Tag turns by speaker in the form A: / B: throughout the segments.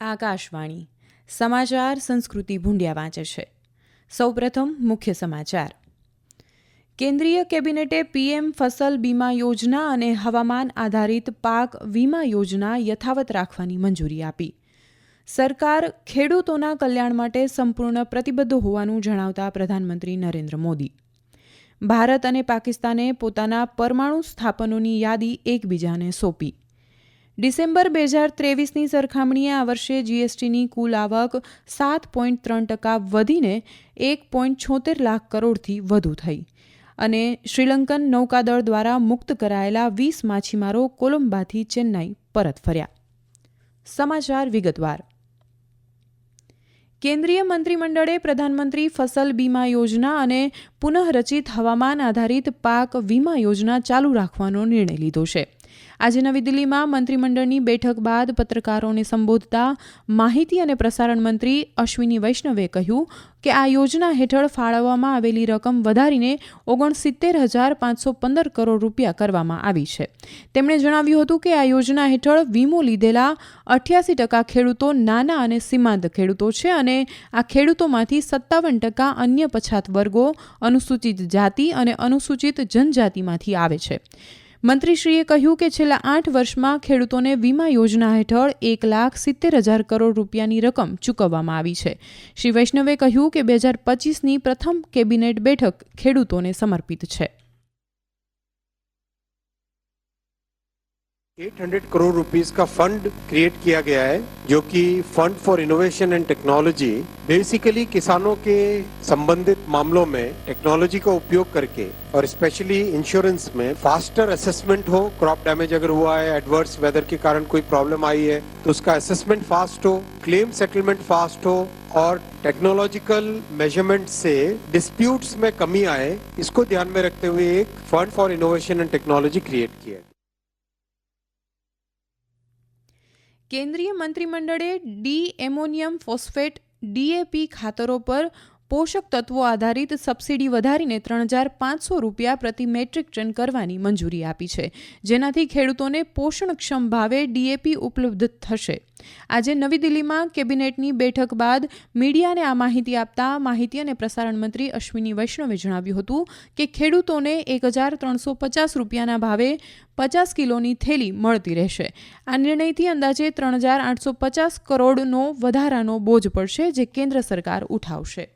A: આકાશવાણી. સમાચાર સંસ્કૃતિ ભૂંડિયા વાંચે છે. સૌપ્રથમ મુખ્ય સમાચાર. કેન્દ્રીય કેબિનેટે પીએમ ફસલ બીમા યોજના અને હવામાન આધારિત પાક વીમા યોજના યથાવત રાખવાની મંજૂરી આપી. સરકાર ખેડૂતોના કલ્યાણ માટે સંપૂર્ણ પ્રતિબદ્ધ હોવાનું જણાવતા પ્રધાનમંત્રી નરેન્દ્ર મોદી. ભારત અને પાકિસ્તાને પોતાના પરમાણુ સ્થાપનોની યાદી એકબીજાને સોંપી. ડિસેમ્બર બે હજાર ત્રેવીસની સરખામણીએ આ વર્ષે જીએસટીની કુલ આવક સાત પોઈન્ટ ત્રણ ટકા વધીને એક પોઈન્ટ છોતેર લાખ કરોડથી વધુ થઈ. અને શ્રીલંકન નૌકાદળ દ્વારા મુક્ત કરાયેલા વીસ માછીમારો કોલંબાથી ચેન્નાઈ પરત ફર્યા. સમાચાર વિગતવાર. કેન્દ્રીય મંત્રીમંડળે પ્રધાનમંત્રી ફસલ બીમા યોજના અને પુનઃરચિત હવામાન આધારિત પાક વીમા યોજના ચાલુ રાખવાનો નિર્ણય લીધો છે. આજે નવી દિલ્હીમાં મંત્રીમંડળની બેઠક બાદ પત્રકારોને સંબોધતા માહિતી અને પ્રસારણ મંત્રી અશ્વિની વૈષ્ણવે કહ્યું કે આ યોજના હેઠળ ફાળવવામાં આવેલી રકમ વધારીને ઓગણસિત્તેર હજાર પાંચસો પંદર કરોડ રૂપિયા કરવામાં આવી છે. તેમણે જણાવ્યું હતું કે આ યોજના હેઠળ વીમો લીધેલા અઠ્યાસી ટકા ખેડૂતો નાના અને સીમાંત ખેડૂતો છે અને આ ખેડૂતોમાંથી સત્તાવન ટકા અન્ય પછાત વર્ગો અનુસૂચિત જાતિ અને અનુસૂચિત જનજાતિમાંથી આવે છે. મંત્રીશ્રીએ કહ્યું કે છેલ્લા આઠ વર્ષમાં ખેડૂતોને વીમા યોજના હેઠળ એક લાખ સિત્તેર હજાર કરોડ રૂપિયાની રકમ ચૂકવવામાં આવી છે. શ્રી વૈષ્ણવે કહ્યું કે બે હજાર પચીસની પ્રથમ કેબિનેટ બેઠક ખેડૂતોને સમર્પિત છે.
B: 800 करोड़ रुपीस का फंड क्रिएट किया गया है, जो कि fund for innovation and technology, basically किसानों के संबंधित मामलों में टेक्नोलॉजी का उपयोग करके और स्पेशली इंश्योरेंस में फास्टर असेसमेंट हो, क्रॉप डैमेज अगर हुआ है, एडवर्स वेदर के कारण कोई प्रॉब्लम आई है तो उसका असेसमेंट फास्ट हो, क्लेम सेटलमेंट फास्ट हो और टेक्नोलॉजिकल मेज़रमेंट से डिस्प्यूट्स में कमी आए, इसको ध्यान में रखते हुए एक fund for innovation and technology create किया है।
A: કેન્દ્રીય મંત્રીમંડળે ડી એમોનિયમ ફોસ્ફેટ ડીએપી ખાતરો પર પોષક તત્વો આધારિત સબસિડી વધારીને ત્રણ હજાર પાંચસો રૂપિયા પ્રતિ મેટ્રિક ટન કરવાની મંજૂરી આપી છે. જેનાથી ખેડૂતોને પોષણક્ષમ ભાવે ડીએપી ઉપલબ્ધ થશે. આજે નવી દિલ્હીમાં કેબિનેટની બેઠક બાદ મીડિયાને આ માહિતી આપતા માહિતી અને પ્રસારણ મંત્રી અશ્વિની વૈષ્ણવે જણાવ્યું હતું કે ખેડૂતોને એક હજાર ત્રણસો પચાસ રૂપિયાના ભાવે પચાસ કિલોની થેલી મળતી રહેશે. આ નિર્ણયથી અંદાજે ત્રણ હજાર આઠસો પચાસ કરોડનો વધારાનો બોજ પડશે જે કેન્દ્ર સરકાર ઉઠાવશે.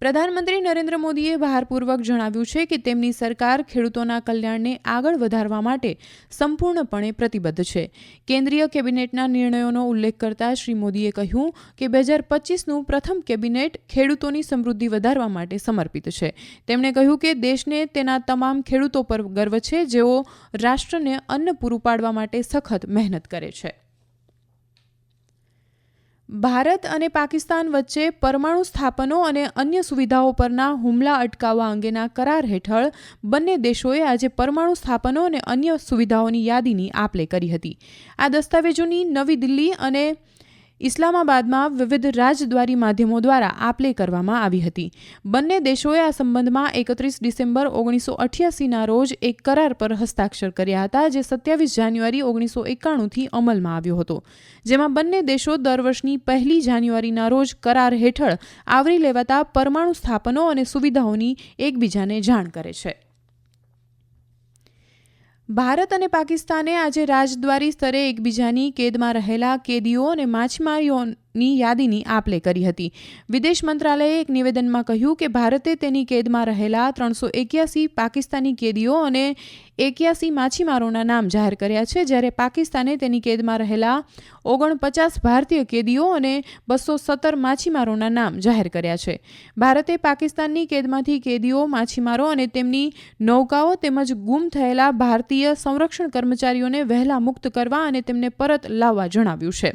A: પ્રધાનમંત્રી નરેન્દ્ર મોદીએ ભારપૂર્વક જણાવ્યું છે કે તેમની સરકાર ખેડૂતોના કલ્યાણને આગળ વધારવા માટે સંપૂર્ણપણે પ્રતિબદ્ધ છે. કેન્દ્રીય કેબિનેટના નિર્ણયોનો ઉલ્લેખ કરતા શ્રી મોદીએ કહ્યું કે બે હજાર પચીસનું પ્રથમ કેબિનેટ ખેડૂતોની સમૃદ્ધિ વધારવા માટે સમર્પિત છે. તેમણે કહ્યું કે દેશને તેના તમામ ખેડૂતો પર ગર્વ છે જેઓ રાષ્ટ્રને અન્ન પૂરું પાડવા માટે સખત મહેનત કરે છે. ભારત અને પાકિસ્તાન વચ્ચે પરમાણુ સ્થાપનો અને અન્ય સુવિધાઓ પરના હુમલા અટકાવવા અંગેના કરાર હેઠળ બંને દેશોએ આજે પરમાણુ સ્થાપનો અને અન્ય સુવિધાઓની યાદીની આપ લે કરી હતી. આ દસ્તાવેજોની નવી દિલ્હી અને ઇસ્લામાબાદમાં વિવિધ રાજદ્વારી માધ્યમો દ્વારા આપ લે કરવામાં આવી હતી. બંને દેશોએ આ સંબંધમાં એકત્રીસ ડિસેમ્બર ઓગણીસો અઠ્યાસીના રોજ એક કરાર પર હસ્તાક્ષર કર્યા હતા, જે સત્યાવીસ જાન્યુઆરી ઓગણીસો એકાણુંથી અમલમાં આવ્યો હતો. જેમાં બંને દેશો દર વર્ષની પહેલી જાન્યુઆરીના રોજ કરાર હેઠળ આવરી લેવાતા પરમાણુ સ્થાપનો અને સુવિધાઓની એકબીજાને જાણ કરે છે. ભારત અને પાકિસ્તાને આજે રાજદ્વારી સ્તરે એકબીજાની કેદમાં રહેલા કેદીઓ અને માછીમારીઓની યાદીની આપ લે કરી હતી. વિદેશ મંત્રાલયે એક નિવેદનમાં કહ્યું કે ભારતે તેની કેદમાં રહેલા ત્રણસો એક્યાસી પાકિસ્તાની કેદીઓ અને એક્યાસી માછીમારોના નામ જાહેર કર્યા છે, જ્યારે પાકિસ્તાને તેની કેદમાં રહેલા ઓગણપચાસ ભારતીય કેદીઓ અને બસો સત્તર માછીમારોના નામ જાહેર કર્યા છે. ભારતે પાકિસ્તાનની કેદમાંથી કેદીઓ, માછીમારો અને તેમની નૌકાઓ તેમજ ગુમ થયેલા ભારતીય સંરક્ષણ કર્મચારીઓને વહેલા મુક્ત કરવા અને તેમને પરત લાવવા જણાવ્યું છે.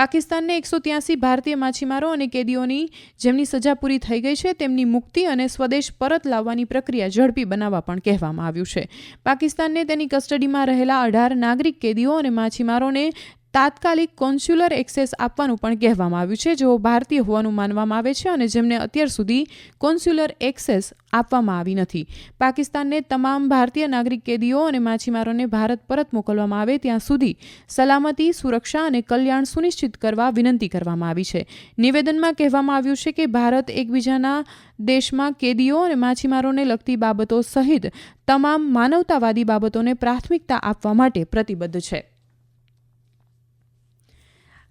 A: પાકિસ્તાનને એકસો ત્યાસી ભારતીય માછીમારો અને કેદીઓની જેમની સજા પૂરી થઈ ગઈ છે, તેમની મુક્તિ અને સ્વદેશ પરત લાવવાની પ્રક્રિયા ઝડપી બનાવવા પણ કહેવામાં આવ્યું છે. પાકિસ્તાનને તેની કસ્ટડીમાં રહેલા અઢાર નાગરિક કેદીઓ અને માછીમારોને તાત્કાલિક કોન્સ્યુલર એક્સેસ આપવાનું પણ કહેવામાં આવ્યું છે, જેઓ ભારતીય હોવાનું માનવામાં આવે છે અને જેમને અત્યાર સુધી કોન્સ્યુલર એક્સેસ આપવામાં આવી નથી. પાકિસ્તાનને તમામ ભારતીય નાગરિક કેદીઓ અને માછીમારોને ભારત પરત મોકલવામાં આવે ત્યાં સુધી સલામતી, સુરક્ષા અને કલ્યાણ સુનિશ્ચિત કરવા વિનંતી કરવામાં આવી છે. નિવેદનમાં કહેવામાં આવ્યું છે કે ભારત એકબીજાના દેશમાં કેદીઓ અને માછીમારોને લગતી બાબતો સહિત તમામ માનવતાવાદી બાબતોને પ્રાથમિકતા આપવા માટે પ્રતિબદ્ધ છે.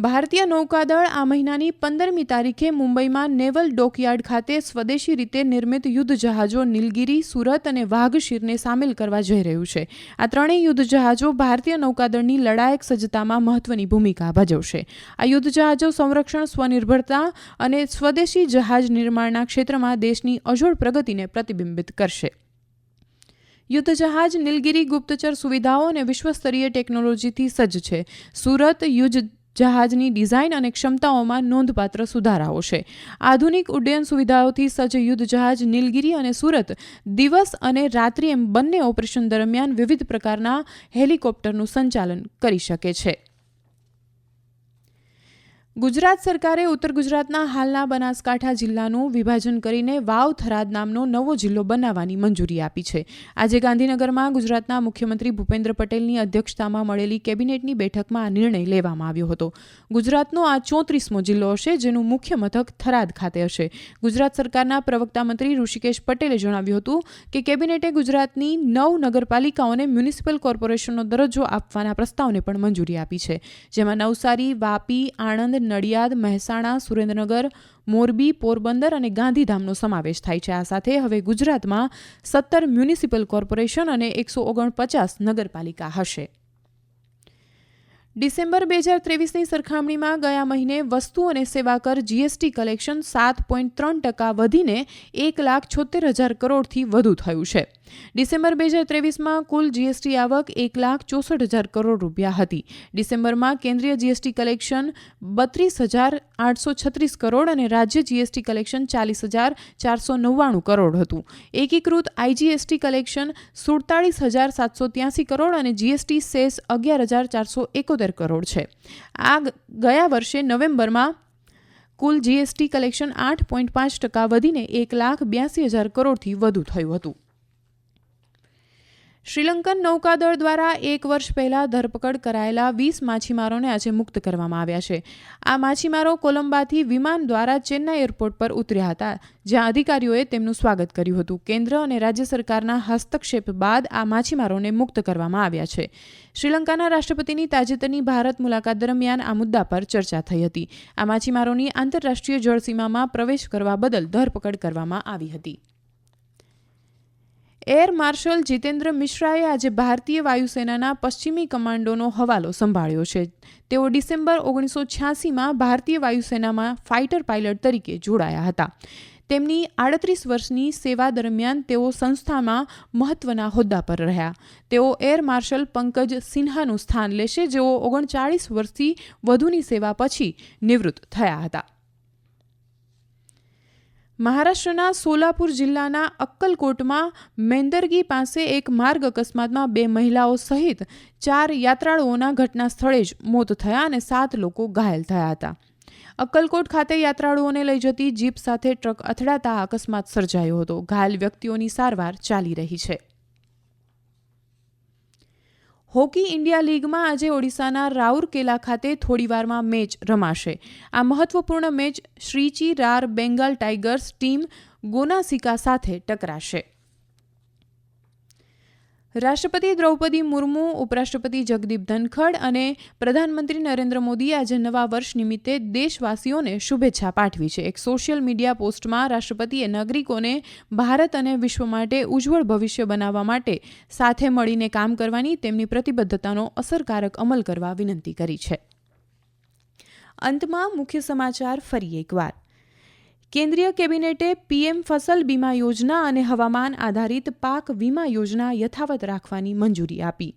A: ભારતીય નૌકાદળ આ મહિનાની પંદરમી તારીખે મુંબઈમાં નેવલ ડોકયાર્ડ ખાતે સ્વદેશી રીતે નિર્મિત યુદ્ધ જહાજો નીલગીરી, સુરત અને વાઘશીરને સામેલ કરવા જઈ રહ્યું છે. આ ત્રણેય યુદ્ધ જહાજો ભારતીય નૌકાદળની લડાયક સજ્જતામાં મહત્વની ભૂમિકા ભજવશે. આ યુદ્ધ જહાજો સંરક્ષણ, સ્વનિર્ભરતા અને સ્વદેશી જહાજ નિર્માણના ક્ષેત્રમાં દેશની અજોડ પ્રગતિને પ્રતિબિંબિત કરશે. યુદ્ધ જહાજ નીલગીરી ગુપ્તચર સુવિધાઓ અને વિશ્વસ્તરીય ટેકનોલોજીથી સજ્જ છે. સુરત યુદ્ધ જહાજની ડિઝાઇન અને ક્ષમતાઓમાં નોંધપાત્ર સુધારાઓ છે. આધુનિક ઉડ્ડયન સુવિધાઓથી સજ્જ યુદ્ધ જહાજ નીલગીરી અને સુરત દિવસ અને રાત્રિ એમ બંને ઓપરેશન દરમિયાન વિવિધ પ્રકારના હેલિકોપ્ટરનું સંચાલન કરી શકે છે. ગુજરાત સરકારે ઉત્તર ગુજરાતના હાલના બનાસકાંઠા જિલ્લાનું વિભાજન કરીને વાવ થરાદ નામનો નવો જિલ્લો બનાવવાની મંજૂરી આપી છે. આજે ગાંધીનગરમાં ગુજરાતના મુખ્યમંત્રી ભૂપેન્દ્ર પટેલની અધ્યક્ષતામાં મળેલી કેબિનેટની બેઠકમાં આ નિર્ણય લેવામાં આવ્યો હતો. ગુજરાતનો આ ચોત્રીસમો જિલ્લો હશે, જેનું મુખ્ય મથક થરાદ ખાતે હશે. ગુજરાત સરકારના પ્રવક્તા મંત્રી ઋષિકેશ પટેલે જણાવ્યું હતું કે કેબિનેટે ગુજરાતની નવ નગરપાલિકાઓને મ્યુનિસિપલ કોર્પોરેશનનો દરજ્જો આપવાના પ્રસ્તાવને પણ મંજૂરી આપી છે. જેમાં નવસારી, વાપી, આણંદ નડિયાદ, મહેસાણા, સુરેન્દ્રનગર, મોરબી, પોરબંદર અને ગાંધીધામનો સમાવેશ થાય છે. આ સાથે હવે ગુજરાતમાં સત્તર મ્યુનિસિપલ કોર્પોરેશન અને એકસો ઓગણપચાસ નગરપાલિકા હશે. ડિસેમ્બર બે હજાર ત્રેવીસની સરખામણીમાં ગયા મહિને વસ્તુ અને સેવા કર જીએસટી કલેક્શન સાત પોઈન્ટ ત્રણ ટકા વધીને એક લાખ છોતેર હજાર કરોડથી વધુ થયું છે. ડિસેમ્બર બે હજાર ત્રેવીસમાં કુલ જીએસટી આવક એક લાખ ચોસઠ હજાર કરોડ રૂપિયા હતી. ડિસેમ્બરમાં કેન્દ્રીય જીએસટી કલેક્શન બત્રીસ હજાર આઠસો છત્રીસ કરોડ અને રાજ્ય જીએસટી કલેક્શન ચાલીસ હજાર ચારસો નવ્વાણું કરોડ હતું. એકીકૃત આઈજીએસટી કલેક્શન સુડતાળીસ હજાર સાતસો ત્યાસી કરોડ અને જીએસટી સેસ અગિયાર હજાર ચારસો એકોતેર કરોડ છે. આ ગયા વર્ષે નવેમ્બરમાં કુલ જીએસટી કલેક્શન આઠ પોઈન્ટ પાંચ ટકા વધીને એક લાખ બ્યાસી હજાર કરોડથી વધુ થયું હતું. શ્રીલંકન નૌકાદળ દ્વારા એક વર્ષ પહેલાં ધરપકડ કરાયેલા વીસ માછીમારોને આજે મુક્ત કરવામાં આવ્યા છે. આ માછીમારો કોલંબાથી વિમાન દ્વારા ચેન્નાઈ એરપોર્ટ પર ઉતર્યા હતા, જ્યાં અધિકારીઓએ તેમનું સ્વાગત કર્યું હતું. કેન્દ્ર અને રાજ્ય સરકારના હસ્તક્ષેપ બાદ આ માછીમારોને મુક્ત કરવામાં આવ્યા છે. શ્રીલંકાના રાષ્ટ્રપતિની તાજેતરની ભારત મુલાકાત દરમિયાન આ મુદ્દા પર ચર્ચા થઈ હતી. આ માછીમારોની આંતરરાષ્ટ્રીય જળસીમામાં પ્રવેશ કરવા બદલ ધરપકડ કરવામાં આવી હતી. એર માર્શલ જીતેન્દ્ર મિશ્રાએ આજે ભારતીય વાયુસેનાના પશ્ચિમી કમાન્ડોનો હવાલો સંભાળ્યો છે. તેઓ ડિસેમ્બર ઓગણીસો છ્યાસીમાં ભારતીય વાયુસેનામાં ફાઇટર પાયલટ તરીકે જોડાયા હતા. તેમની આડત્રીસ વર્ષની સેવા દરમિયાન તેઓ સંસ્થામાં મહત્વના હોદ્દા પર રહ્યા. તેઓ એર માર્શલ પંકજ સિન્હાનું સ્થાન લેશે, જેઓ ઓગણચાળીસ વર્ષથી વધુની સેવા પછી નિવૃત્ત થયા હતા. મહારાષ્ટ્રના સોલાપુર જિલ્લાના અક્કલકોટમાં મેંદરગી પાસે એક માર્ગ અકસ્માતમાં બે મહિલાઓ સહિત ચાર યાત્રાળુઓના ઘટના સ્થળે જ મોત થયા અને સાત લોકો ઘાયલ થયા હતા. અક્કલકોટ ખાતે યાત્રાળુઓને લઈ જતી જીપ સાથે ટ્રક અથડાતા અકસ્માત સર્જાયો હતો. ઘાયલ વ્યક્તિઓની સારવાર ચાલી રહી છે. હોકી ઇન્ડિયા લીગમાં આજે ઓડિશાના રાઉરકેલા ખાતે થોડીવારમાં મેચ રમાશે. આ મહત્વપૂર્ણ match શ્રીચી rar Bengal tigers team ગોનાસિકા સાથે ટકરાશે. રાષ્ટ્રપતિ દ્રૌપદી મુર્મુ, ઉપરાષ્ટ્રપતિ જગદીપ ધનખડ અને પ્રધાનમંત્રી નરેન્દ્ર મોદીએ આજે નવા વર્ષ નિમિત્તે દેશવાસીઓને શુભેચ્છા પાઠવી છે. એક સોશિયલ મીડિયા પોસ્ટમાં રાષ્ટ્રપતિએ નાગરિકોને ભારત અને વિશ્વ માટે ઉજ્જવળ ભવિષ્ય બનાવવા માટે સાથે મળીને કામ કરવાની તેમની પ્રતિબદ્ધતાનો અસરકારક અમલ કરવા વિનંતી કરી છે. અંતમાં મુખ્ય સમાચાર ફરી એકવાર. કેન્દ્રીય કેબિનેટે પીએમ ફસલ બીમા યોજના અને હવામાન આધારિત પાક વીમા યોજના યથાવત રાખવાની મંજૂરી આપી.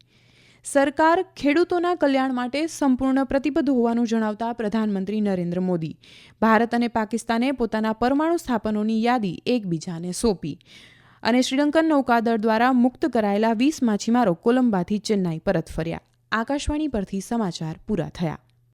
A: સરકાર ખેડૂતોના કલ્યાણ માટે સંપૂર્ણ પ્રતિબદ્ધ હોવાનું જણાવતા પ્રધાનમંત્રી નરેન્દ્ર મોદી. ભારત અને પાકિસ્તાને પોતાના પરમાણુ સ્થાપનોની યાદી એકબીજાને સોંપી અને શ્રીલંકન નૌકાદળ દ્વારા મુક્ત કરાયેલા વીસ માછીમારો કોલંબાથી ચેન્નાઈ પરત ફર્યા. આકાશવાણી પરથી સમાચાર પૂરા થયા.